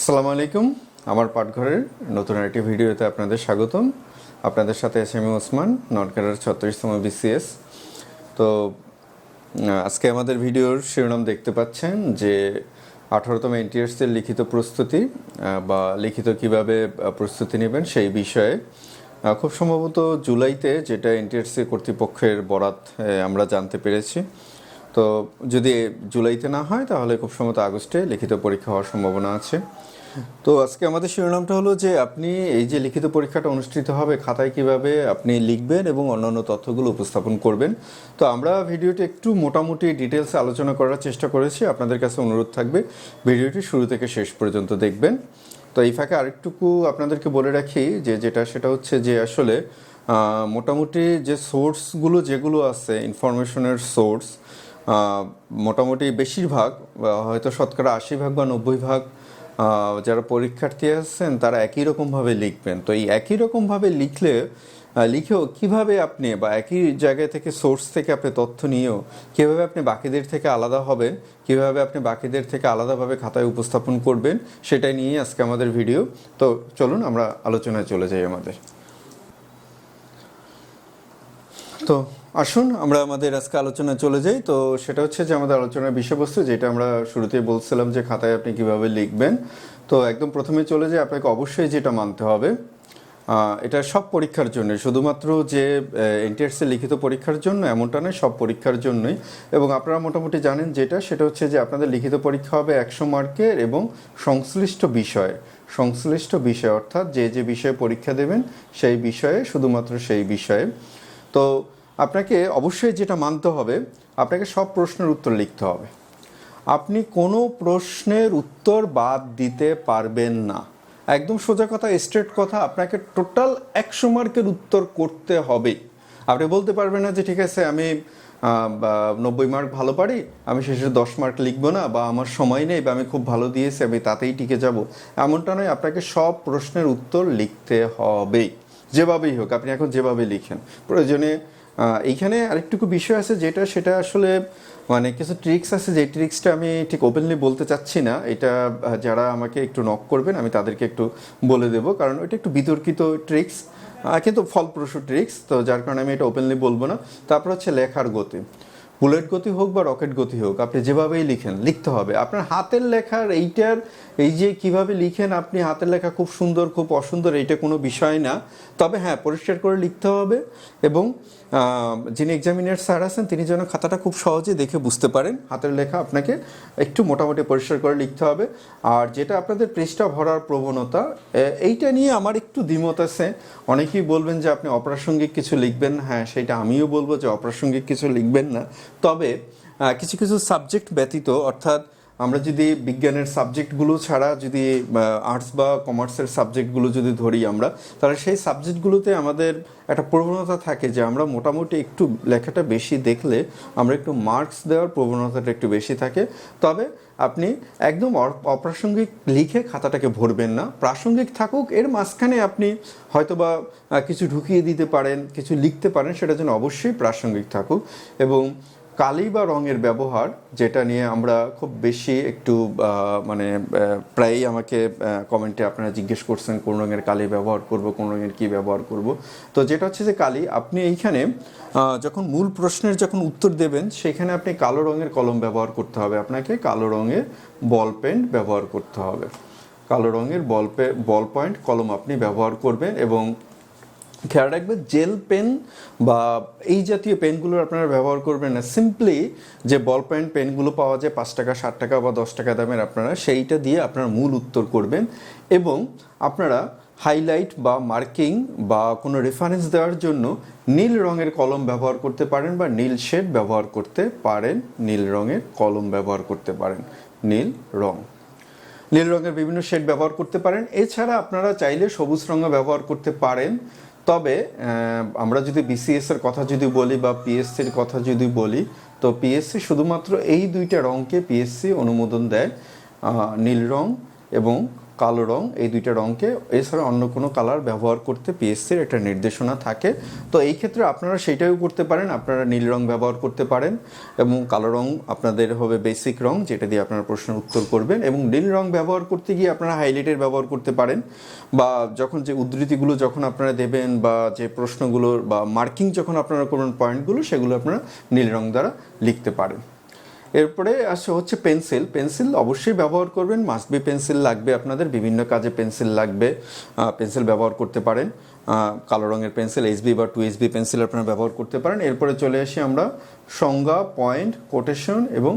আসসালামু আলাইকুম। আমার পাঠঘরের নতুন একটি ভিডিওতে আপনাদের স্বাগতম। আপনাদের সাথে এস এম ওসমান নটকারের ছত্রিশতম বিসিএস তো আজকে আমাদের ভিডিওর শিরোনাম দেখতে পাচ্ছেন যে আঠারোতম এনটিএসের লিখিত প্রস্তুতি বা লিখিত কীভাবে প্রস্তুতি নেবেন সেই বিষয়ে খুব সম্ভবত জুলাইতে যেটা এনটিএসসি কর্তৃপক্ষের বরাত আমরা জানতে পেরেছি। তো, যদি জুলাইতে না হয়, তাহলে খুব সম্ভবত আগস্টে লিখিত পরীক্ষা হওয়ার সম্ভাবনা আছে। তো আজকে আমাদের শিরোনামটা হলো যে আপনি এই যে লিখিত পরীক্ষাটা অনুষ্ঠিত হবে, খাতায় কীভাবে আপনি লিখবেন এবং অন্যান্য তথ্যগুলো উপস্থাপন করবেন। তো আমরা ভিডিওটি একটু মোটামুটি ডিটেলসে আলোচনা করার চেষ্টা করেছি। আপনাদের কাছে অনুরোধ থাকবে, ভিডিওটি শুরু থেকে শেষ পর্যন্ত দেখবেন। তো এই ফাঁকে আরেকটুকু আপনাদেরকে বলে রাখি যে যেটা, সেটা হচ্ছে যে আসলে মোটামুটি যে সোর্সগুলো যেগুলো আছে, ইনফরমেশনের সোর্স মোটামুটি বেশিরভাগ হয়তো শতকরা আশি ভাগ বা নব্বই ভাগ যারা পরীক্ষার্থী আছেন, তারা একই রকমভাবে লিখবেন। তো এই একই রকমভাবে লিখলে লিখেও কীভাবে আপনি বা একই জায়গায় থেকে সোর্স থেকে আপনি তথ্য নিয়েও কীভাবে আপনি বাকিদের থেকে আলাদা হবেন, কীভাবে আপনি বাকিদের থেকে আলাদাভাবে খাতায় উপস্থাপন করবেন, সেটাই নিয়ে আজকে আমাদের ভিডিও তো চলুন, আমরা আলোচনায় চলে যাই আমাদের। তো আসুন, আমরা আমাদের আজকে আলোচনা চলে যাই। তো সেটা হচ্ছে যে আমাদের আলোচনার বিষয়বস্তু যেটা আমরা শুরুতেই বলছিলাম যে খাতায় আপনি কীভাবে লিখবেন। তো একদম প্রথমে চলে যাই, আপনাকে অবশ্যই যেটা মানতে হবে এটা সব পরীক্ষার জন্য শুধুমাত্র যে এনটিএসসি লিখিত পরীক্ষার জন্য এমনটা নয়, সব পরীক্ষার জন্যই। এবং আপনারা মোটামুটি জানেন যেটা, সেটা হচ্ছে যে আপনাদের লিখিত পরীক্ষা হবে একশো মার্কের এবং সংশ্লিষ্ট বিষয় সংশ্লিষ্ট বিষয় অর্থাৎ যে যে বিষয়ে পরীক্ষা দেবেন, সেই বিষয়ে, শুধুমাত্র সেই বিষয়ে। তো আপনাকে অবশ্যই যেটা মানতে হবে, আপনাকে সব প্রশ্নের উত্তর লিখতে হবে। আপনি কোনো প্রশ্নের উত্তর বাদ দিতে পারবেন না। একদম সোজা কথা স্ট্রেট কথা, আপনাকে টোটাল একশো মার্কের উত্তর করতে হবে। আপনি বলতে পারবেন না যে, ঠিক আছে, আমি নব্বই মার্ক ভালো পারি, আমি শেষে দশ মার্ক লিখব না, বা, আমার সময় নেই, বা, আমি খুব ভালো দিয়েছি, আমি তাতেই টিকে যাব। এমনটা নয়, আপনাকে সব প্রশ্নের উত্তর লিখতে হবে। যেভাবেই হোক, আপনি এখন যেভাবে লিখেন, প্রয়োজনে এইখানে আরেকটুকু বিষয় আছে যেটা, সেটা আসলে মানে কিছু ট্রিক্স আছে, যে ট্রিক্সটা আমি ঠিক ওপেনলি বলতে চাচ্ছি না। এটা যারা আমাকে একটু নক করবেন, আমি তাদেরকে একটু বলে দেব। কারণ ওইটা একটু বিতর্কিত ট্রিক্স কিন্তু ফলপ্রসূ ট্রিক্স তো যার কারণে আমি এটা ওপেনলি বলব না। তারপর হচ্ছে লেখার গতি। বুলেট গতি হোক বা রকেট গতি হোক, আপনি যেভাবেই লিখেন, লিখতে হবে। আপনার হাতের লেখার এইটার, এই যে কীভাবে লিখেন, আপনি হাতের লেখা খুব সুন্দর, খুব অসুন্দর, এইটা কোনো বিষয় না। তবে হ্যাঁ পরিষ্কার করে লিখতে হবে এবং যিনি এক্সামিনার স্যার আছেন, তিনি যেন খাতাটা খুব সহজে দেখে বুঝতে পারেন। হাতের লেখা আপনাকে একটু মোটামুটি পরিষ্কার করে লিখতে হবে। আর যেটা আপনাদের পৃষ্ঠা ভরার প্রবণতা এইটা নিয়ে আমার একটু দ্বিমত আছে। অনেকেই বলবেন যে আপনি অপ্রাসঙ্গিক কিছু লিখবেন। হ্যাঁ সেটা আমিও বলব যে অপ্রাসঙ্গিক কিছু লিখবেন না। তবে কিছু কিছু সাবজেক্ট ব্যতীত, অর্থাৎ আমরা যদি বিজ্ঞানের সাবজেক্টগুলো ছাড়া যদি আর্টস বা কমার্সের সাবজেক্টগুলো যদি ধরি আমরা, তাহলে সেই সাবজেক্টগুলোতে আমাদের একটা প্রবণতা থাকে যে আমরা মোটামুটি একটু লেখাটা বেশি দেখলে আমরা একটু মার্কস দেওয়ার প্রবণতাটা একটু বেশি থাকে। তবে আপনি একদম অপ্রাসঙ্গিক লিখে খাতাটাকে ভরবেন না। প্রাসঙ্গিক থাকুক, এর মাঝখানে আপনি হয়তোবা কিছু ঢুকিয়ে দিতে পারেন, কিছু লিখতে পারেন, সেটা যেন অবশ্যই প্রাসঙ্গিক থাকুক। এবং কালি বা রঙের ব্যবহার, যেটা নিয়ে আমরা খুব বেশি একটু মানে প্রায়ই আমাকে কমেন্টে আপনারা জিজ্ঞেস করছেন, কোন রঙের কালি ব্যবহার করব, কোন রঙের কি ব্যবহার করব। তো যেটা হচ্ছে যে কালি, আপনি এইখানে যখন মূল প্রশ্নের যখন উত্তর দেবেন, সেখানে আপনি কালো রঙের কলম ব্যবহার করতে হবে। আপনাকে কালো রঙের বল পেন ব্যবহার করতে হবে। কালো রঙের বল বল পয়েন্ট কলম আপনি ব্যবহার করবেন এবং খেয়াল রাখবেন, জেল পেন বা এই জাতীয় পেনগুলো আপনারা ব্যবহার করবেন না। সিম্পলি যে বল পেন পেনগুলো পাওয়া যায় পাঁচ টাকা ষাট টাকা বা দশ টাকা দামের আপনারা, সেইটা দিয়ে আপনারা মূল উত্তর করবেন এবং আপনারা হাইলাইট বা মার্কিং বা কোনো রেফারেন্স দেওয়ার জন্য নীল রঙের কলম ব্যবহার করতে পারেন বা নীল শেড ব্যবহার করতে পারেন। নীল রঙের কলম ব্যবহার করতে পারেন। নীল রং। নীল রঙের বিভিন্ন শেড ব্যবহার করতে পারেন। এছাড়া আপনারা চাইলে সবুজ রঙও ব্যবহার করতে পারেন। তবে আমরা যদি বিসিএস এর কথা যদি বলি বা পিএসসির কথা যদি বলি, তো পিএসসি শুধুমাত্র এই দুইটা রঙকে পিএসসি অনুমোদন দেয় নীল রং এবং কালো রং, এই দুইটা রঙকে এছাড়া অন্য কোনো কালার ব্যবহার করতে পিএসসির একটা নির্দেশনা থাকে। তো এই ক্ষেত্রে আপনারা সেটাও করতে পারেন। আপনারা নীল রং ব্যবহার করতে পারেন এবং কালো রং আপনাদের হবে বেসিক রং, যেটা দিয়ে আপনারা প্রশ্নের উত্তর করবেন এবং নীল রং ব্যবহার করতে গিয়ে আপনারা হাইলাইটের ব্যবহার করতে পারেন বা যখন যে উদ্ধৃতিগুলো যখন আপনারা দেবেন বা যে প্রশ্নগুলোর বা মার্কিং যখন আপনারা করবেন পয়েন্টগুলো সেগুলো আপনারা নীল রং দ্বারা লিখতে পারেন। এরপরে আসে হচ্ছে পেন্সিল। পেন্সিল অবশ্যই ব্যবহার করবেন। মাস্ট বি পেন্সিল লাগবে আপনাদের। বিভিন্ন কাজে পেন্সিল লাগবে। পেন্সিল ব্যবহার করতে পারেন। কালো রঙের পেন্সিল এইচবি বা টু এইচবি পেন্সিল আপনারা ব্যবহার করতে পারেন। এরপরে চলে আসি আমরা সংজ্ঞা পয়েন্ট কোটেশন এবং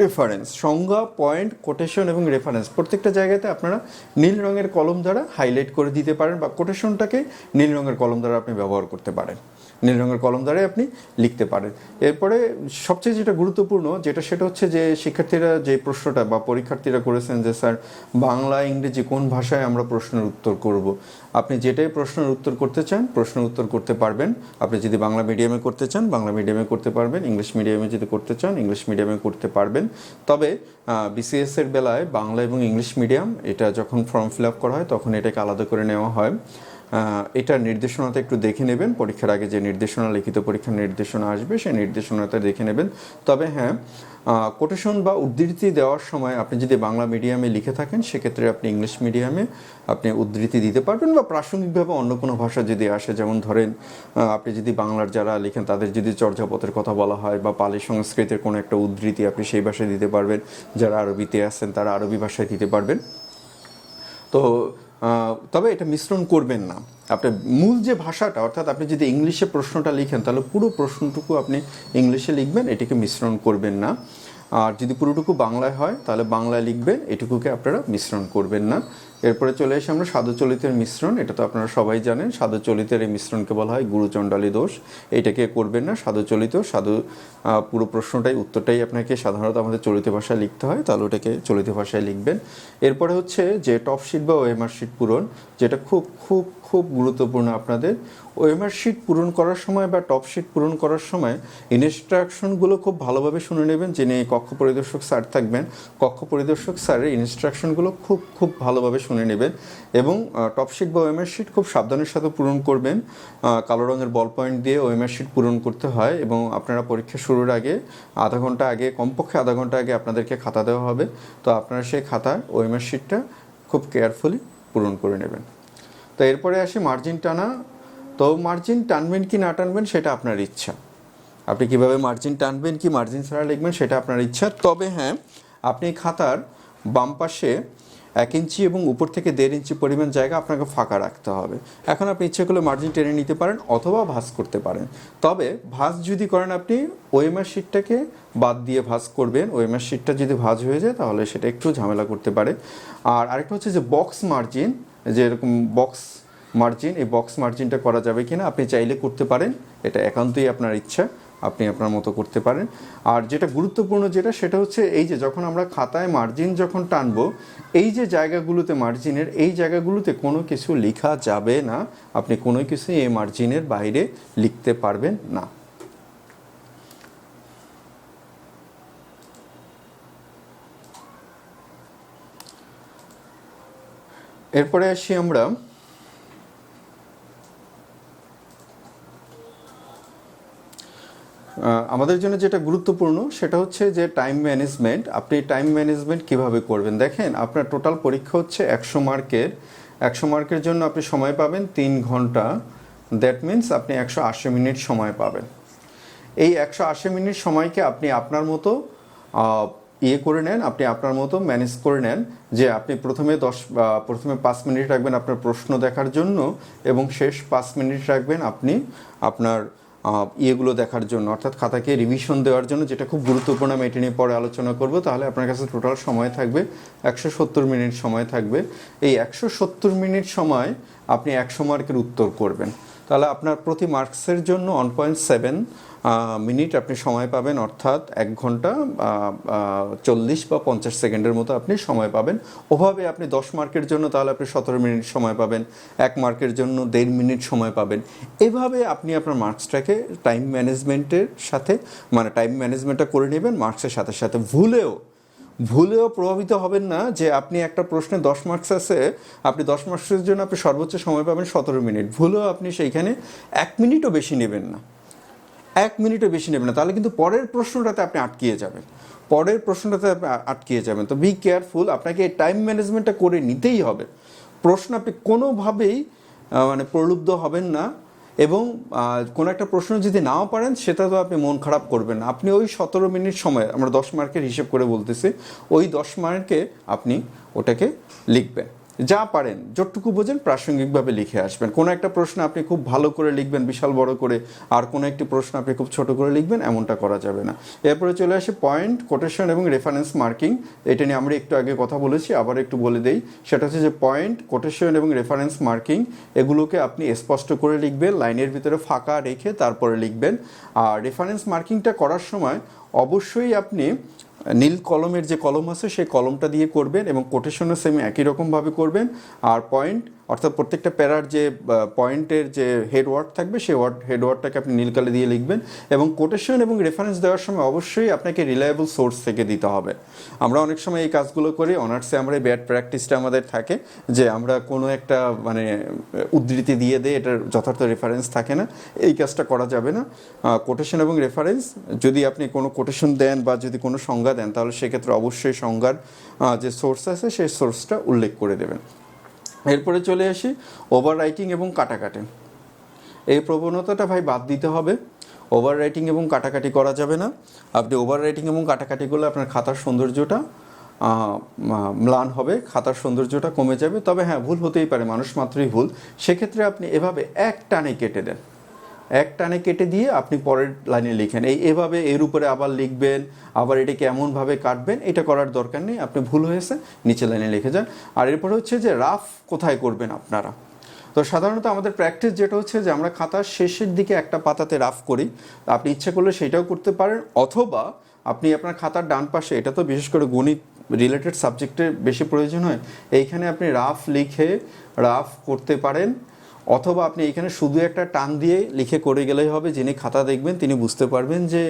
রেফারেন্স সংজ্ঞা পয়েন্ট কোটেশন এবং রেফারেন্স প্রত্যেকটা জায়গাতে আপনারা নীল রঙের কলম দ্বারা হাইলাইট করে দিতে পারেন বা কোটেশনটাকে নীল রঙের কলম দ্বারা আপনি ব্যবহার করতে পারেন। নীল রঙের কলম দ্বারাই আপনি লিখতে পারেন। এরপরে সবচেয়ে যেটা গুরুত্বপূর্ণ, যেটা সেটা হচ্ছে যে শিক্ষার্থীরা যে প্রশ্নটা বা পরীক্ষার্থীরা করেছেন যে, স্যার, বাংলা, ইংরেজি কোন ভাষায় আমরা প্রশ্নের উত্তর করব? আপনি যেটাই প্রশ্নের উত্তর করতে চান, প্রশ্নের উত্তর করতে পারবেন। আপনি যদি বাংলা মিডিয়ামে করতে চান, বাংলা মিডিয়ামে করতে পারবেন। ইংলিশ মিডিয়ামে যদি করতে চান, ইংলিশ মিডিয়ামে করতে পারবেন। তবে বিসিএস এর বেলায় বাংলা এবং ইংলিশ মিডিয়াম, এটা যখন ফর্ম ফিল আপ করা হয়, তখন এটাকে আলাদা করে নেওয়া হয়। এটার নির্দেশনাটা একটু দেখে নেবেন। পরীক্ষার আগে যে নির্দেশনা, লিখিত পরীক্ষার নির্দেশনা আসবে, সেই নির্দেশনাটা দেখে নেবেন। তবে হ্যাঁ কোটেশন বা উদ্ধৃতি দেওয়ার সময় আপনি যদি বাংলা মিডিয়ামে লিখে থাকেন, সেক্ষেত্রে আপনি ইংলিশ মিডিয়ামে আপনি উদ্ধৃতি দিতে পারবেন বা প্রাসঙ্গিকভাবে অন্য কোনো ভাষা যদি আসে, যেমন ধরেন আপনি যদি বাংলার যারা লিখেন, তাদের যদি চর্যাপথের কথা বলা হয় বা পালি সংস্কৃতের কোনো একটা উদ্ধৃতি আপনি সেই ভাষায় দিতে পারবেন। যারা আরবিতে আছেন, তারা আরবি ভাষায় দিতে পারবেন। তো তবে এটা মিশ্রণ করবেন না। আপনার মূল যে ভাষাটা, অর্থাৎ আপনি যদি ইংলিশে প্রশ্নটা লিখেন, তাহলে পুরো প্রশ্নটুকু আপনি ইংলিশে লিখবেন, এটিকে মিশ্রণ করবেন না। আর যদি পুরোটুকু বাংলায় হয়, তাহলে বাংলায় লিখবেন, এটুকুকে আপনারা মিশ্রণ করবেন না। এরপরে চলে এসে আমরা সাধুচলিতের মিশ্রণ, এটা তো আপনারা সবাই জানেন। সাধুচলিতের এই মিশ্রণকে বলা হয় গুরুচণ্ডালী দোষ। এটাকে করবেন না? সাধুচলিত, সাধু পুরো প্রশ্নটাই, উত্তরটাই আপনাকে সাধারণত আমাদের চলিত ভাষায় লিখতে হয়, তাহলে ওটাকে চলিত ভাষায় লিখবেন। এরপরে হচ্ছে যে টপ শিট বা ওএমআর শিট পূরণ, যেটা খুব খুব খুব গুরুত্বপূর্ণ আপনাদের। ওয়েমার শিট পূরণ করার সময় বা টপ শিট পূরণ করার সময় ইনস্ট্রাকশনগুলো খুব ভালোভাবে শুনে নেবেন, যিনি কক্ষ পরিদর্শক স্যার থাকবেন, কক্ষ পরিদর্শক স্যারের ইনস্ট্রাকশনগুলো খুব খুব ভালোভাবে শুনে নেবেন এবং টপ শিট বা ওএমআর শিট খুব সাবধানের সাথে পূরণ করবেন। কালো রঙের বল পয়েন্ট দিয়ে ওএমআর শিট পূরণ করতে হয় এবং আপনারা পরীক্ষা শুরুর আগে, আধা ঘণ্টা আগে, কমপক্ষে আধা ঘণ্টা আগে আপনাদেরকে খাতা দেওয়া হবে। তো আপনারা সেই খাতায় ওএমআর শিটটা খুব কেয়ারফুলি পূরণ করে নেবেন। তো এরপরে আসি মার্জিন টানা। তো মার্জিন টানবেন কি না টানবেন সেটা আপনার ইচ্ছা। আপনি কীভাবে মার্জিন টানবেন, কি মার্জিন ছাড়া লিখবেন সেটা আপনার ইচ্ছা। তবে হ্যাঁ আপনি খাতার বাম পাশে এক ইঞ্চি এবং উপর থেকে দেড় ইঞ্চি পরিমাণ জায়গা আপনাকে ফাঁকা রাখতে হবে। এখন আপনি ইচ্ছে করলে মার্জিন টেনে নিতে পারেন অথবা ভাঁজ করতে পারেন। তবে ভাঁজ যদি করেন আপনি ওএমআর শিটটাকে বাদ দিয়ে ভাঁজ করবেন ওএমআর শিটটা যদি ভাঁজ হয়ে যায় তাহলে সেটা একটু ঝামেলা করতে পারে। আর আরেকটা হচ্ছে যে বক্স মার্জিন যে এরকম বক্স মার্জিন এই বক্স মার্জিনটা করা যাবে কি না আপনি চাইলে করতে পারেন, এটা একান্তই আপনার ইচ্ছা, আপনি আপনার মতো করতে পারেন। আর যেটা গুরুত্বপূর্ণ যেটা, সেটা হচ্ছে এই যে যখন আমরা খাতায় মার্জিন যখন টানবো, এই যে জায়গাগুলোতে মার্জিনের এই জায়গাগুলোতে কোনো কিছু লেখা যাবে না, আপনি কোনো কিছু এই মার্জিনের বাইরে লিখতে পারবেন না। এরপরে আসি আমরা আমাদের জন্য যেটা গুরুত্বপূর্ণ সেটা হচ্ছে যে টাইম ম্যানেজমেন্ট আপনি টাইম ম্যানেজমেন্ট কীভাবে করবেন? দেখেন, আপনার টোটাল পরীক্ষা হচ্ছে একশো মার্কের। একশো মার্কের জন্য আপনি সময় পাবেন তিন ঘণ্টা। দ্যাট মিন্স আপনি একশো আশি মিনিট সময় পাবেন। এই একশো আশি মিনিট সময়কে আপনি আপনার মতো ইয়ে করে নেন, আপনি আপনার মতো ম্যানেজ করে নেন যে আপনি প্রথমে দশ প্রথমে পাঁচ মিনিট রাখবেন আপনার প্রশ্ন দেখার জন্য এবং শেষ পাঁচ মিনিট রাখবেন আপনি আপনার ইয়েগুলো দেখার জন্য, অর্থাৎ খাতাকে রিভিশন দেওয়ার জন্য, যেটা খুব গুরুত্বপূর্ণ আমি এটা নিয়ে পরে আলোচনা করব। তাহলে আপনার কাছে টোটাল সময় থাকবে, একশো সত্তর মিনিট সময় থাকবে। এই একশো সত্তর মিনিট সময় আপনি একশো মার্কের উত্তর করবেন। তাহলে আপনার প্রতি মার্কসের জন্য ওয়ান পয়েন্ট সেভেন মিনিট আপনি সময় পাবেন, অর্থাৎ এক ঘণ্টা চল্লিশ বা পঞ্চাশ সেকেন্ডের মতো আপনি সময় পাবেন। ওভাবে আপনি দশ মার্কের জন্য তাহলে আপনি সতেরো মিনিট সময় পাবেন, এক মার্কের জন্য দেড় মিনিট সময় পাবেন। এভাবে আপনি আপনার মার্কসটাকে টাইম ম্যানেজমেন্টের সাথে মানে টাইম ম্যানেজমেন্টটা করে নেবেন, মার্কসের সাথে সাথে। ভুলেও ভুলেও প্রভাবিত হবেন না যে আপনি একটা প্রশ্নে দশ মার্কস আছে, আপনি দশ মার্কসের জন্য আপনি সর্বোচ্চ সময় পাবেন সতেরো মিনিট। ভুলেও আপনি সেইখানে এক মিনিটও বেশি নেবেন না। এক মিনিটও বেশি নেবেন না। তাহলে কিন্তু পরের প্রশ্নটাতে আপনি আটকিয়ে যাবেন। পরের প্রশ্নটাতে আটকিয়ে যাবেন। তো বি কেয়ারফুল আপনাকে এই টাইম ম্যানেজমেন্টটা করে নিতেই হবে। প্রশ্ন আপনি কোনোভাবেই মানে প্রলুব্ধ হবেন না এবং কোনো একটা প্রশ্ন যদি নাও পারেন, সেটা তো আপনি মন খারাপ করবেন না। আপনি ওই সতেরো মিনিট সময়, আমরা দশ মার্কের হিসেব করে বলতেছি, ওই দশ মার্কে আপনি ওটাকে লিখবেন। যা পারেন, যতটুকু বোঝেন প্রাসঙ্গিকভাবে লিখে আসবেন। কোনো একটা প্রশ্ন আপনি খুব ভালো করে লিখবেন, বিশাল বড় করে, আর কোনো একটি প্রশ্ন আপনি খুব ছোট করে লিখবেন, এমনটা করা যাবে না। এরপরে চলে আসে পয়েন্ট কোটেশন এবং রেফারেন্স মার্কিং এটা নিয়ে আমরা একটু আগে কথা বলেছি, আবার একটু বলে দেই। সেটা হচ্ছে যে পয়েন্ট কোটেশন এবং রেফারেন্স মার্কিং এগুলোকে আপনি স্পষ্ট করে লিখবেন, লাইনের ভিতরে ফাঁকা রেখে তারপরে লিখবেন। আর রেফারেন্স মার্কিংটা করার সময় অবশ্যই আপনি নীল কলমের যে কলম আছে, সেই কলমটা দিয়ে করবেন এবং কোটেশনও সেম একই রকমভাবে করবেন। আর পয়েন্ট অর্থাৎ প্রত্যেকটা প্যারার যে পয়েন্টের যে হেড ওয়ার্ড থাকবে সেই ওয়ার্ড, হেড ওয়ার্ডটাকে আপনি নীল কালে দিয়ে লিখবেন এবং কোটেশন এবং রেফারেন্স দেওয়ার সময় অবশ্যই আপনাকে রিলায়েবল সোর্স থেকে দিতে হবে। আমরা অনেক সময় এই কাজগুলো করি, অনার্সে আমরা এই ব্যাড প্র্যাকটিসটা আমাদের থাকে যে আমরা কোনো একটা মানে উদ্ধৃতি দিয়ে দেই, এটার যথার্থ রেফারেন্স থাকে না, এই কাজটা করা যাবে না। কোটেশন এবং রেফারেন্স, যদি আপনি কোনো কোটেশন দেন বা যদি কোনো সংজ্ঞা দেন, তাহলে সেক্ষেত্রে অবশ্যই সংজ্ঞার যে সোর্স আছে, সেই সোর্সটা উল্লেখ করে দেবেন। এরপরে চলে আসি ওভার রাইটিং এবং কাটাকাটি। এই প্রবণতাটা ভাই বাদ দিতে হবে। ওভার রাইটিং এবং কাটাকাটি করা যাবে না। আপনি ওভার রাইটিং এবং কাটাকাটি করলে আপনার খাতার সৌন্দর্যটা ম্লান হবে, খাতার সৌন্দর্যটা কমে যাবে। তবে হ্যাঁ ভুল হতেই পারে, মানুষ মাত্রই ভুল। সেক্ষেত্রে আপনি এভাবে এক টানে কেটে দেন। এক টানে কেটে দিয়ে আপনি পরের লাইনে লিখেন। এই এভাবে এর উপরে আবার লিখবেন, আবার এটাকে এমনভাবে কাটবেন, এটা করার দরকার নেই, আপনি ভুল হয়েছে, নিচে লাইনে লিখে যান। আর এরপরে হচ্ছে যে রাফ কোথায় করবেন আপনারা? তো সাধারণত আমাদের প্র্যাকটিস যেটা হচ্ছে যে আমরা খাতার শেষের দিকে একটা পাতাতে রাফ করি। আপনি ইচ্ছে করলে সেটাও করতে পারেন, অথবা আপনি আপনার খাতার ডান পাশে, এটা তো বিশেষ করে গণিত রিলেটেড সাবজেক্টের বেশি প্রয়োজন হয়, এইখানে আপনি রাফ লিখে রাফ করতে পারেন। অথবা আপনি এখানে শুধু একটা টান দিয়ে লিখে করে গেলেই হবে, যিনি খাতা দেখবেন তিনি বুঝতে পারবেন যে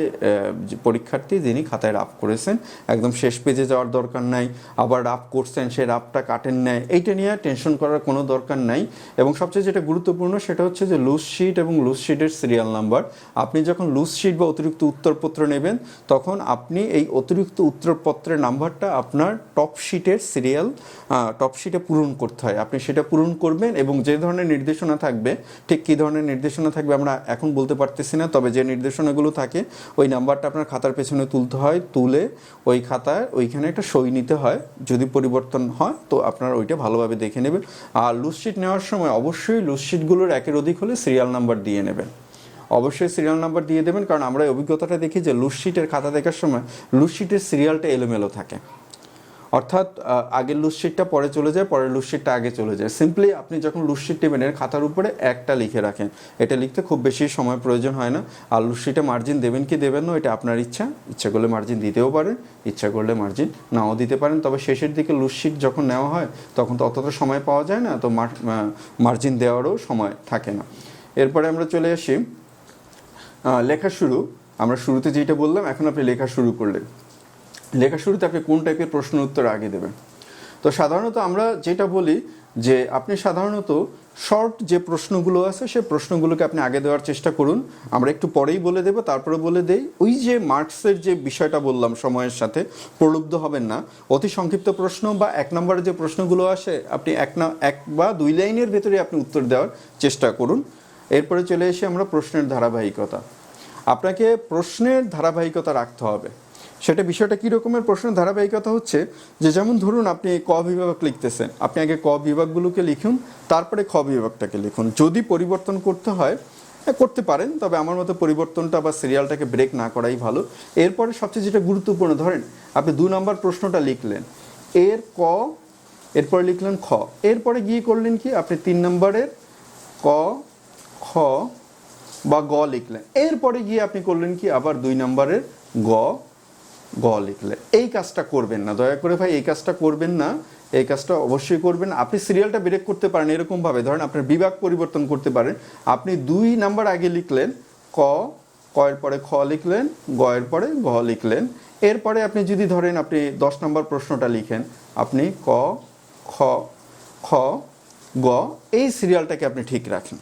পরীক্ষার্থী যিনি খাতায় রাফ করেছেন। একদম শেষ পেজে যাওয়ার দরকার নাই, আবার রাফ করছেন, সে রাফটা কাটেন নেয় এইটা নিয়ে টেনশন করার কোনো দরকার নাই। এবং সবচেয়ে যেটা গুরুত্বপূর্ণ সেটা হচ্ছে যে লুজ শিট এবং লুজ শিটের সিরিয়াল নাম্বার আপনি যখন লুজ শিট বা অতিরিক্ত উত্তরপত্র নেবেন, তখন আপনি এই অতিরিক্ত উত্তরপত্রের নাম্বারটা আপনার টপ শিটের সিরিয়াল টপ শিটে পূরণ করতে হয়। আপনি সেটা পূরণ করবেন এবং যে ধরনের নির্দেশনা থাকবে, ঠিক কী ধরনের নির্দেশনা থাকবে আমরা এখন বলতে পারতেছি না, তবে যে নির্দেশনাগুলো থাকে, ওই নাম্বারটা আপনার খাতার পেছনে তুলতে হয়, তুলে ওই খাতায় ওইখানে একটা সই নিতে হয়, যদি পরিবর্তন হয়, তো আপনারা ওইটা ভালোভাবে দেখে নেবেন। আর লুজ শিট নেওয়ার সময় অবশ্যই লুজ শিটগুলোর একের অধিক হলে সিরিয়াল নাম্বার দিয়ে নেবেন। অবশ্যই সিরিয়াল নাম্বার দিয়ে দেবেন, কারণ আমরা অভিজ্ঞতাটা দেখি যে লুজ শিটের খাতা দেখার সময় লুজ শিটের সিরিয়ালটা এলোমেলো থাকে। অর্থাৎ আগের লুজশিটটা পরে চলে যায় পরের লুজশিটটা আগে চলে যায়। সিম্পলি আপনি যখন লুজশিট নেবেন এর খাতার উপরে একটা লিখে রাখেন, এটা লিখতে খুব বেশি সময় প্রয়োজন হয় না। আর লুজশিটে মার্জিন দেবেন কি দেবেন না এটা আপনার ইচ্ছা। ইচ্ছা করলে মার্জিন দিতেও পারেন, ইচ্ছা করলে মার্জিন নাও দিতে পারেন। তবে শেষের দিকে লুজশিট যখন নেওয়া হয়, তখন তো অতটা সময় পাওয়া যায় না, তো মার্জিন দেওয়ারও সময় থাকে না। এরপরে আমরা চলে আসি লেখা শুরু। আমরা শুরুতে যেটা বললাম, এখন আপনি লেখা শুরু করলেন। লেখা শুরুতে আপনি কোন টাইপের প্রশ্ন উত্তর আগে দেবেন? তো সাধারণত আমরা যেটা বলি যে আপনি সাধারণত শর্ট যে প্রশ্নগুলো আছে, সে প্রশ্নগুলোকে আপনি আগে দেওয়ার চেষ্টা করুন। আমরা একটু পরেই বলে দেব, তারপরে বলে দেই। ওই যে মার্কসের যে বিষয়টা বললাম সময়ের সাথে, প্রলুব্ধ হবেন না। অতি সংক্ষিপ্ত প্রশ্ন বা এক নম্বরের যে প্রশ্নগুলো আসে, আপনি এক না, এক বা দুই লাইনের ভেতরে আপনি উত্তর দেওয়ার চেষ্টা করুন। এরপরে চলে এসে আমরা প্রশ্নের ধারাবাহিকতা। আপনাকে প্রশ্নের ধারাবাহিকতা রাখতে হবে। সেটা বিষয়টা কী রকমের প্রশ্নের ধারাবাহিকতা হচ্ছে যে যেমন ধরুন আপনি ক বিভাগ লিখতেছেন আপনি আগে ক বিভাগগুলোকে লিখুন তারপরে খ বিভাগটাকে লিখুন। যদি পরিবর্তন করতে হয় হ্যাঁ, করতে পারেন তবে আমার মতো পরিবর্তনটা বা সিরিয়ালটাকে ব্রেক না করাই ভালো। এরপরে সবচেয়ে যেটা গুরুত্বপূর্ণ ধরেন আপনি দু নম্বর প্রশ্নটা লিখলেন এর ক এরপরে লিখলেন খ এরপরে গিয়ে করলেন কি? আপনি তিন নম্বরের ক খ বা গ লিখলেন। এরপরে গিয়ে আপনি করলেন কি? আবার দুই নম্বরের গ গ লিখলে। এই কাজটা করবেন না, দয়া করে ভাই, এই কাজটা করবেন না, এই কাজটা অবশ্যই করবেন। আপনি সিরিয়ালটা ব্রেক করতে পারেন এরকমভাবে, ধরেন আপনার বিভাগ পরিবর্তন করতে পারেন। আপনি দুই নাম্বার আগে লিখলেন, ক ক এর পরে খ লিখলেন গ এর পরে ঘ লিখলেন। এরপরে আপনি যদি ধরেন আপনি দশ নম্বর প্রশ্নটা লিখেন, আপনি ক, খ খ, গ, এই সিরিয়ালটাকে আপনি ঠিক রাখেন।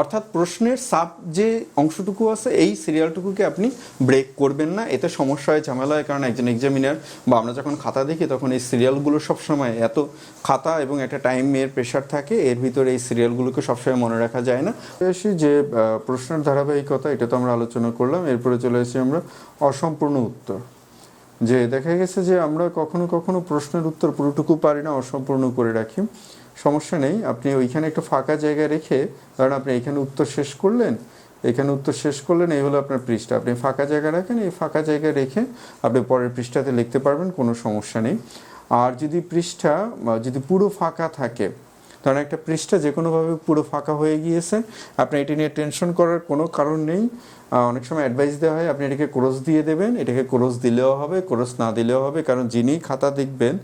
অর্থাৎ প্রশ্নের সাব যে অংশটুকু আছে, এই সিরিয়ালটুকুকে আপনি ব্রেক করবেন না। এতে সমস্যা হয়, ঝামেলা হয়। কারণ একজন এক্সামিনার বা আমরা যখন খাতা দেখি, তখন এই সিরিয়ালগুলো সবসময় এত খাতা এবং একটা টাইমের প্রেশার থাকে, এর ভিতরে এই সিরিয়ালগুলোকে সবসময় মনে রাখা যায় না। আসি যে প্রশ্নের ধারাবাহিকতা, এটা তো আমরা আলোচনা করলাম। এরপরে চলে আসি আমরা অসম্পূর্ণ উত্তর। যে দেখা গেছে যে, আমরা কখনো কখনো প্রশ্নের উত্তর পুরোটুকু পারি না, অসম্পূর্ণ করে রাখি। সমস্যা নেই। আপনি ওইখানে একটু ফাঁকা জায়গায় রেখে, কারণ আপনি এখানে উত্তর শেষ করলেন, এখানে উত্তর শেষ করলেন, এই হলো আপনার পৃষ্ঠা। আপনি ফাঁকা জায়গা রাখেন, এই ফাঁকা জায়গায় রেখে আপনি পরের পৃষ্ঠাতে লিখতে পারবেন, কোনো সমস্যা নেই। আর যদি পৃষ্ঠা যদি পুরো ফাঁকা থাকে কারণ একটা পৃষ্ঠা যে কোনোভাবে পুরো ফাঁকা হয়ে গিয়েছে, আপনি এটি নিয়ে টেনশন করার কোনো কারণ নেই। অনেক সময় অ্যাডভাইস দেওয়া হয়, আপনি এটাকে ক্রস দিয়ে দেবেন, এটাকে ক্রস দিলেও হবে ক্রস না দিলেও হবে। কারণ যিনি খাতা দেখবেন,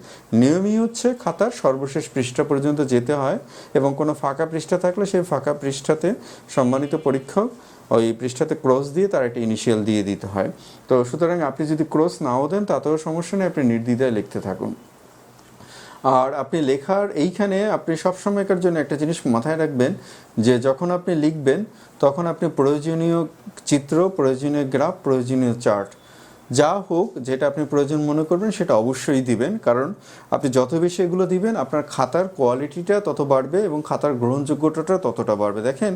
নিয়মই হচ্ছে খাতার সর্বশেষ পৃষ্ঠা পর্যন্ত যেতে হয় এবং কোনো ফাঁকা পৃষ্ঠা থাকলে সেই ফাঁকা পৃষ্ঠাতে সম্মানিত পরীক্ষক ওই পৃষ্ঠাতে ক্রস দিয়ে তার একটা ইনিশিয়াল দিয়ে দিতে হয়। তো সুতরাং আপনি যদি ক্রস নাও দেন, তাতেও সমস্যা নেই, আপনি নির্দ্বিধায় লিখতে থাকুন। আর আপনি লেখার এইখানে আপনি সবসময়কার জন্য একটা জিনিস মাথায় রাখবেন যে যখন আপনি লিখবেন, তখন আপনি প্রয়োজনীয় চিত্র, প্রয়োজনীয় গ্রাফ, প্রয়োজনীয় চার্ট যা হোক যেটা আপনি প্রয়োজন মনে করবেন সেটা অবশ্যই দিবেন। কারণ আপনি যত বেশি এগুলো দিবেন, আপনার খাতার কোয়ালিটিটা তত বাড়বে এবং খাতার গ্রহণযোগ্যতাটা ততটা বাড়বে। দেখেন,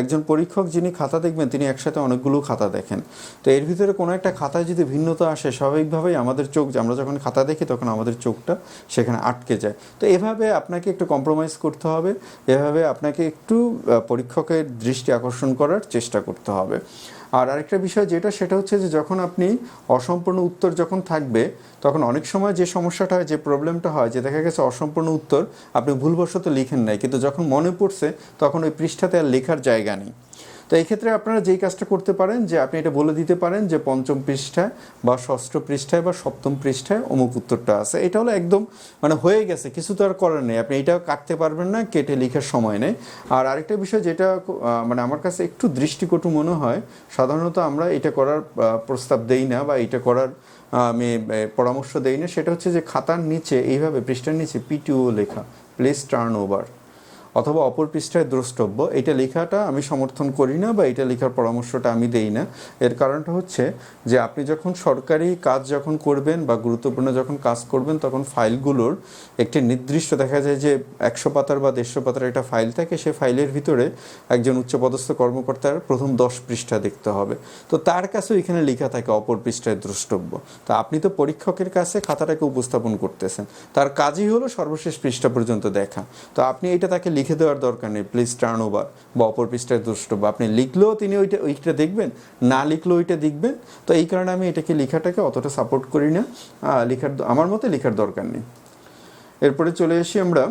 একজন পরীক্ষক যিনি খাতা দেখবেন, তিনি একসাথে অনেকগুলো খাতা দেখেন। তো এর ভিতরে কোনো একটা খাতায় যদি ভিন্নতা আসে, স্বাভাবিকভাবেই আমাদের চোখ, আমরা যখন খাতা দেখি, তখন আমাদের চোখটা সেখানে আটকে যায়। তো এভাবে আপনাকে একটু কম্প্রোমাইজ করতে হবে। এভাবে আপনাকে একটু পরীক্ষকের দৃষ্টি আকর্ষণ করার চেষ্টা করতে হবে। আর আরেকটা বিষয় যেটা, সেটা হচ্ছে যে যখন আপনি অসম্পূর্ণ উত্তর যখন থাকবে, তখন অনেক সময় যে সমস্যাটা হয় যে প্রবলেমটা হয়, যে দেখা গেছে অসম্পূর্ণ উত্তর আপনি ভুলবশত লিখেন নাই, কিন্তু যখন মনে পড়ছে, তখন ওই পৃষ্ঠাতে আর লেখার জায়গা নেই। তো এই ক্ষেত্রে আপনারা যেই কাজটা করতে পারেন, যে আপনি এটা বলে দিতে পারেন যে পঞ্চম পৃষ্ঠায় বা ষষ্ঠ পৃষ্ঠায় বা সপ্তম পৃষ্ঠায় অমুক উত্তরটা আছে। এটা হলো একদম মানে হয়ে গেছে, কিছু তো আর করার নেই। আপনি এটা কাটতে পারবেন না, কেটে লেখার সময় নেই। আর আরেকটা বিষয় যেটা মানে আমার কাছে একটু দৃষ্টিকটু মনে হয়, সাধারণত আমরা এটা করার প্রস্তাব দেই না বা এটা করার আমি পরামর্শ দেই না। সেটা হচ্ছে যে খাতার নিচে, এইভাবে পৃষ্ঠার নিচে পিটিও লেখা প্লেস টার্ন ওভার অথবা অপর পৃষ্ঠায় দ্রষ্টব্য, এটা লেখাটা আমি সমর্থন করি না বা এটা লেখার পরামর্শটা আমি দেই না। এর কারণটা হচ্ছে যে আপনি যখন সরকারি কাজ যখন করবেন বা গুরুত্বপূর্ণ যখন কাজ করবেন, তখন ফাইলগুলোর একটি নির্দিষ্ট দেখা যায় যে একশো পাতার বা দেড়শো পাতার একটা ফাইল থাকে, সে ফাইলের ভিতরে একজন উচ্চপদস্থ কর্মকর্তার প্রথম দশ পৃষ্ঠা দেখতে হবে। তো তার কাছেও এখানে লেখা থাকে অপর পৃষ্ঠায় দ্রষ্টব্য। তা আপনি তো পরীক্ষকের কাছে খাতাটাকে উপস্থাপন করতেছেন। তার কাজই হলো সর্বশেষ পৃষ্ঠা পর্যন্ত দেখা। তো আপনি এটা তাকে লিখে দেওয়ার দরকার নেই প্লিজ টার্ন ওভার বা অপর পৃষ্ঠায় বা আপনি লিখলেও তিনি ওইটা ওইটা দেখবেন, না লিখলেও ওইটা দেখবেন। তো এই কারণে আমি এটাকে লেখাটাকে অতটা সাপোর্ট করি না। লেখার, আমার মতে লেখার দরকার নেই। এরপরে চলে আসি আমরা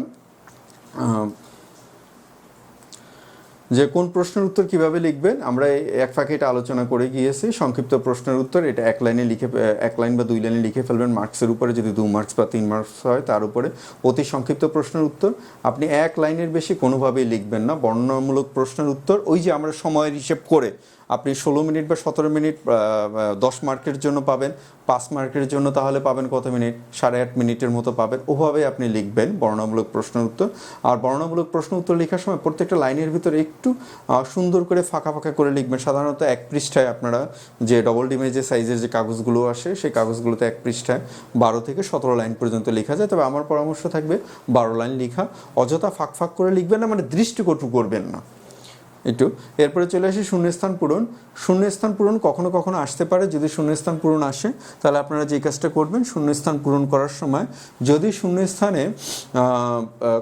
যে কোন প্রশ্নের উত্তর কীভাবে লিখবেন, আমরা এক ফাঁকে এটা আলোচনা করে গিয়েছি। সংক্ষিপ্ত প্রশ্নের উত্তর, এটা এক লাইনে লিখে, এক লাইন বা দুই লাইনে লিখে ফেলবেন মার্কসের উপরে, যদি দু মার্কস বা তিন মার্কস হয় তার উপরে। অতি সংক্ষিপ্ত প্রশ্নের উত্তর, আপনি এক লাইনের বেশি কোনোভাবেই লিখবেন না। বর্ণনামূলক প্রশ্নের উত্তর, ওই যে আমরা সময়ের হিসেব করে আপনি ষোলো মিনিট বা সতেরো মিনিট দশ মার্কের জন্য পাবেন, পাঁচ মার্কের জন্য তাহলে পাবেন কত মিনিট? সাড়ে আট মিনিটের মতো পাবেন। ওভাবে আপনি লিখবেন বর্ণনামূলক প্রশ্ন উত্তর। আর বর্ণনামূলক প্রশ্ন উত্তর লেখার সময় প্রত্যেকটা লাইনের ভিতরে একটু সুন্দর করে ফাঁকা ফাঁকা করে লিখবেন। সাধারণত এক পৃষ্ঠায় আপনারা যে ডবল ডিমেজের সাইজের যে কাগজগুলো আসে, সেই কাগজগুলোতে এক পৃষ্ঠায় বারো থেকে সতেরো লাইন পর্যন্ত লেখা যায়। তবে আমার পরামর্শ থাকবে বারো লাইন লেখা। অযথা ফাঁক ফাঁক করে লিখবেন না মানে দৃষ্টিকটু করবেন না। একটু। এরপরে চলে আসি শূন্যস্থান পূরণ। শূন্যস্থান পূরণ কখনো কখনো আসতে পারে। যদি শূন্যস্থান পূরণ আসে, তাহলে আপনারা যে কাজটা করবেন, শূন্যস্থান পূরণ করার সময় যদি শূন্যস্থানে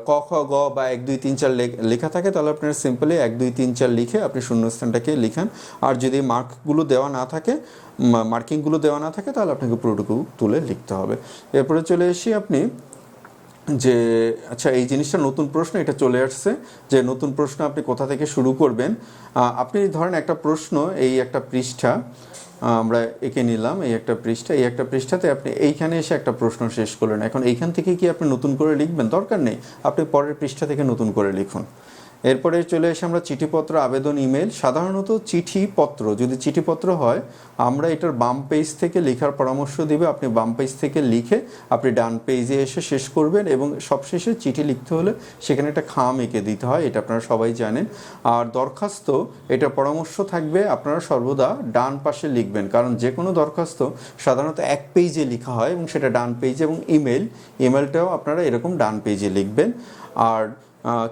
ক, খ, গ বা এক, দুই, তিন, চার লেখ- থাকে, তাহলে আপনারা সিম্পলি এক, দুই, তিন, চার লিখে আপনি শূন্যস্থানটাকে লিখান। আর যদি মার্কগুলো দেওয়া না থাকে মার্কিংগুলো দেওয়া না থাকে, তাহলে আপনাকে পুরোটুকু তুলে লিখতে হবে। এরপরে চলে এসে আপনি যে আচ্ছা এই জিনিসটা নতুন প্রশ্ন, এটা চলে আসছে যে, নতুন প্রশ্ন আপনি কোথা থেকে শুরু করবেন? আপনি ধরেন একটা প্রশ্ন, এই একটা পৃষ্ঠা আমরা এঁকে নিলাম, এই একটা পৃষ্ঠা, এই একটা পৃষ্ঠাতে আপনি এইখানে এসে একটা প্রশ্ন শেষ করলেন। এখন এইখান থেকে কি আপনি নতুন করে লিখবেন? দরকার নেই। আপনি পরের পৃষ্ঠা থেকে নতুন করে লিখুন। এরপরে চলে এসে আমরা চিঠিপত্র, আবেদন, ইমেল। সাধারণত চিঠিপত্র যদি চিঠিপত্র হয়, আমরা এটার বাম পেজ থেকে লেখার পরামর্শ দিবে। আপনি বাম পেজ থেকে লিখে আপনি ডান পেজে এসে শেষ করবেন এবং সবশেষে চিঠি লিখতে হলে সেখানে একটা খাম এঁকে দিতে হয়, এটা আপনারা সবাই জানেন। আর দরখাস্ত, এটা পরামর্শ থাকবে আপনারা সর্বদা ডান পাশে লিখবেন। কারণ যে কোনো দরখাস্ত সাধারণত এক পেজে লেখা হয় এবং সেটা ডান পেজে এবং ইমেল। ইমেলটাও আপনারা এরকম ডান পেজে লিখবেন। আর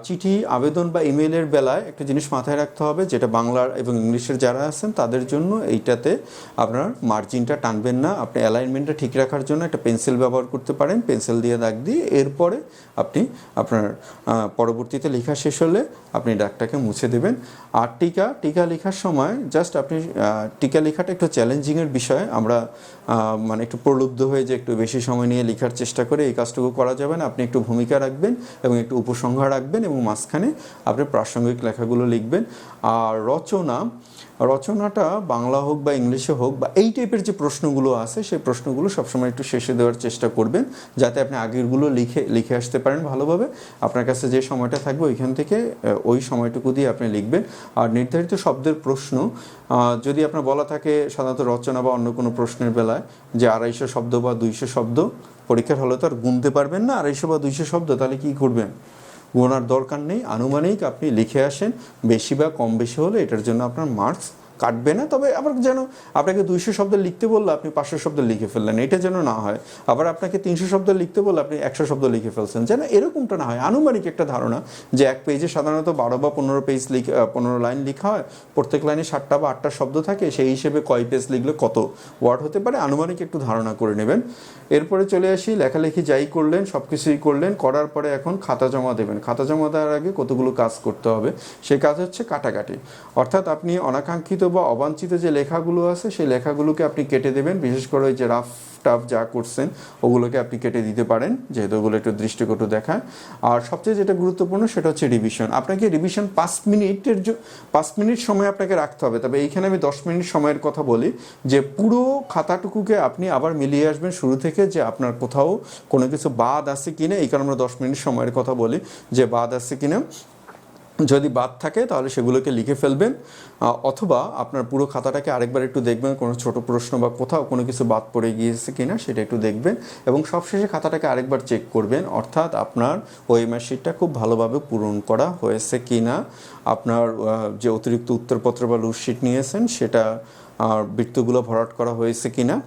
চিঠি, আবেদন বা ইমেলের বেলায় একটা জিনিস মাথায় রাখতে হবে, যেটা বাংলার এবং ইংলিশের যারা আছেন, তাদের জন্য এইটাতে আপনার মার্জিনটা টানবেন না। আপনি অ্যালাইনমেন্টটা ঠিক রাখার জন্য একটা পেন্সিল ব্যবহার করতে পারেন পেন্সিল দিয়ে দাগ দিয়ে এরপরে আপনি আপনার পরবর্তীতে লেখা শেষ হলে আপনি ডাকটাকে মুছে দেবেন। আর টিকা টিকা লেখার সময় জাস্ট আপনি টিকা লেখাটা একটু চ্যালেঞ্জিংয়ের বিষয়। আমরা মানে একটু প্রলুব্ধ হয়ে যে একটু বেশি সময় নিয়ে লেখার চেষ্টা করে এই কাজটুকু করা যাবে না। আপনি একটু ভূমিকা রাখবেন এবং একটু উপসংহার রাখবেন এবং মাঝখানে আপনি প্রাসঙ্গিক লেখাগুলো লিখবেন। আর রচনা, রচনাটা বাংলা হোক বা ইংলিশে হোক বা এই টাইপের যে প্রশ্নগুলো আছে, সেই প্রশ্নগুলো সবসময় একটু শেষে দেওয়ার চেষ্টা করবেন, যাতে আপনি আগেরগুলো লিখে লিখে আসতে পারেন ভালোভাবে। আপনার কাছে যে সময়টা থাকবে ওইখান থেকে ওই সময়টুকু দিয়ে আপনি লিখবেন। আর নির্ধারিত শব্দের প্রশ্ন যদি আপনার বলা থাকে সাধারণত রচনা বা অন্য কোনো প্রশ্নের বেলায়, যে আড়াইশো শব্দ বা দুইশো শব্দ, পরীক্ষার হলে তো আর গুনতে পারবেন না, আড়াইশো বা দুইশো শব্দ, তাহলে কি করবেন? গোনার দরকার নেই। আনুমানিক আপনি লিখে আসেন, বেশি বা কম বেশি হলে এটার জন্য আপনার মার্কস কাটবে না, তবে আবার যেন আপনাকে দুইশো শব্দ লিখতে বললে, আপনি পাঁচশো শব্দ লিখে ফেললেন, এটা যেন না হয়। আবার আপনাকে তিনশো শব্দ লিখতে বললে, আপনি একশো শব্দ লিখে ফেলছেন। যেন এরকমটা না হয়। আনুমানিক একটা ধারণা যে এক পেজে সাধারণত বারো বা পনেরো পেজ লিখে পনেরো লাইন লেখা হয়। প্রত্যেক লাইনে সাতটা বা আটটা শব্দ থাকে, সেই হিসেবে কয় পেজ লিখলে কত ওয়ার্ড হতে পারে, আনুমানিক একটু ধারণা করে নেবেন। এরপরে চলে আসি, লেখালেখি যাই করলেন সব কিছুই করলেন, করার পরে এখন খাতা জমা দেবেন। খাতা জমা দেওয়ার আগে কতগুলো কাজ করতে হবে? সেই কাজ হচ্ছে কাটাকাটি। অর্থাৎ আপনি অনাকাঙ্ক্ষিত বা অবাঞ্ছিত যে লেখাগুলো আছে, সেই লেখাগুলোকে আপনি কেটে দেবেন। বিশেষ করে ওই যে রাফ টাফ যা করছেন, ওগুলোকে আপনি কেটে দিতে পারেন, যেহেতু ওগুলো একটু দৃষ্টিকটু দেখায়। আর সবচেয়ে যেটা গুরুত্বপূর্ণ, সেটা হচ্ছে রিভিশন আপনাকে রিভিশন পাঁচ মিনিটের পাঁচ মিনিট সময় আপনাকে রাখতে হবে। তবে এইখানে আমি দশ মিনিট সময়ের কথা বলি, যে পুরো খাতাটুকুকে আপনি আবার মিলিয়ে আসবেন শুরু থেকে, যে আপনার কোথাও কোনো কিছু বাদ আছে কিনা। এই কারণে আমরা দশ মিনিট সময়ের কথা বলি, যে বাদ আছে কিনা। যদি বাদ থাকে তাহলে সেগুলোকে লিখে ফেলবেন। অথবা আপনার পুরো খাতাটাকে আরেকবার একটু দেখবেন কোনো ছোট প্রশ্ন বা কোথাও কোনো কিছু বাদ পড়ে গিয়েছে কি না সেটা একটু দেখবেন এবং সবশেষে খাতাটাকে আরেকবার চেক করবেন অর্থাৎ আপনার ওই শিটটা খুব ভালোভাবে পূরণ করা হয়েছে কি না আপনার যে অতিরিক্ত উত্তরপত্র বা লুটশিট নিয়েছেন সেটা আর বৃত্তগুলো ভরাট করা হয়েছে কিনা। আহ,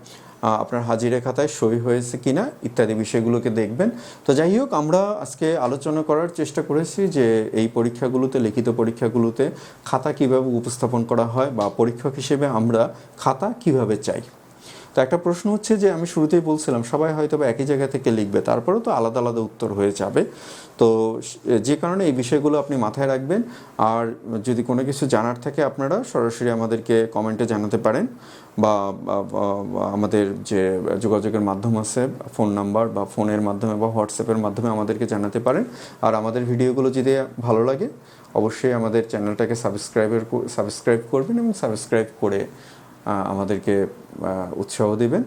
আপনার হাজিরা খাতায় সই হয়েছে কিনা ইত্যাদি বিষয়গুলোকে দেখবেন। তো যাই হোক, আমরা আজকে আলোচনা করার চেষ্টা করেছি যে এই পরীক্ষাগুলোতে, লিখিত পরীক্ষাগুলোতে খাতা কীভাবে উপস্থাপন করা হয় বা পরীক্ষক হিসেবে আমরা খাতা কীভাবে চাই। তো একটা প্রশ্ন হচ্ছে যে আমি শুরুতেই বলছিলাম, সবাই হয়তো বা একই জায়গা থেকে লিখবে, তারপরেও তো আলাদা আলাদা উত্তর হয়ে যাবে। তো যে কারণে এই বিষয়গুলো আপনি মাথায় রাখবেন। আর যদি কোনো কিছু জানার থাকে আপনারা সরাসরি আমাদেরকে কমেন্টে জানাতে পারেন বা আমাদের যে যোগাযোগের মাধ্যম আছে, ফোন নাম্বার বা ফোনের মাধ্যমে বা হোয়াটসঅ্যাপের মাধ্যমে আমাদেরকে জানাতে পারেন। আর আমাদের ভিডিওগুলো যদি ভালো লাগে, অবশ্যই আমাদের চ্যানেলটাকে সাবস্ক্রাইবের সাবস্ক্রাইব করবেন এবং সাবস্ক্রাইব করে আমাদেরকে উৎসাহ দেবেন।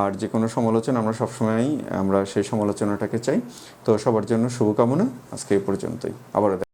আর যে কোনো সমালোচনা আমরা সবসময়ই আমরা সেই সমালোচনাটাকে চাই। তো সবার জন্য শুভকামনা। আজকে এই পর্যন্তই। আবারও